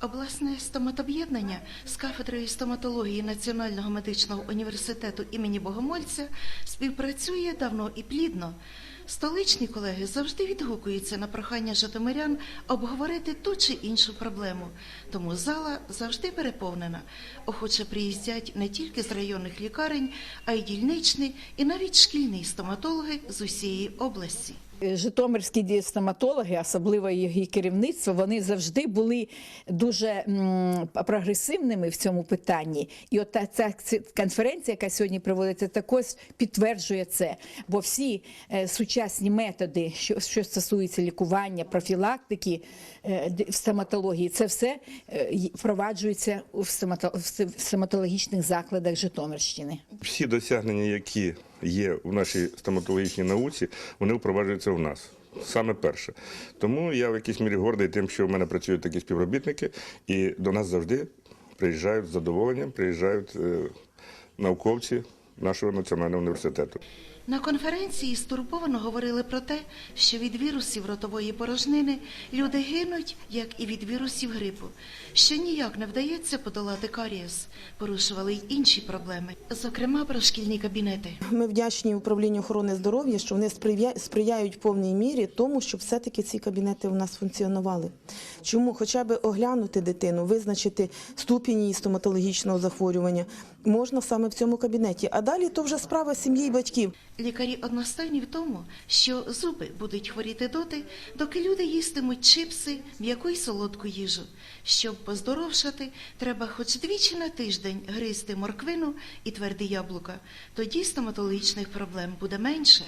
Обласне стоматоб'єднання з кафедрою стоматології Національного медичного університету імені Богомольця співпрацює давно і плідно. Столичні колеги завжди відгукуються на прохання житомирян обговорити ту чи іншу проблему. Тому зала завжди переповнена. Охоче приїздять не тільки з районних лікарень, а й дільничні і навіть шкільні стоматологи з усієї області. Житомирські стоматологи, особливо її керівництво, вони завжди були дуже прогресивними в цьому питанні. І от ця конференція, яка сьогодні проводиться, також підтверджує це. Бо всі е, сучасні методи, що, що стосуються лікування, профілактики е, в стоматології, це все е, впроваджується в стоматологічних закладах Житомирщини. Всі досягнення, які є в нашій стоматологічній науці, вони впроваджуються в нас. Саме перше. Тому я в якійсь мірі гордий тим, що в мене працюють такі співробітники, і до нас завжди приїжджають з задоволенням, приїжджають е, науковці нашого національного університету. На конференції стурбовано говорили про те, що від вірусів ротової порожнини люди гинуть, як і від вірусів грипу, що ніяк не вдається подолати карієс. Порушували й інші проблеми, зокрема про шкільні кабінети. Ми вдячні управлінню охорони здоров'я, що вони сприя- сприяють в повній мірі тому, щоб все-таки ці кабінети у нас функціонували. Чому хоча б оглянути дитину, визначити ступінь її стоматологічного захворювання можна саме в цьому кабінеті. А далі то вже справа сім'ї і батьків. Лікарі одностайні в тому, що зуби будуть хворіти доти, доки люди їстимуть чипси, м'яку й солодку їжу. Щоб поздоровшати, треба хоч двічі на тиждень гризти морквину і тверді яблука. Тоді стоматологічних проблем буде менше.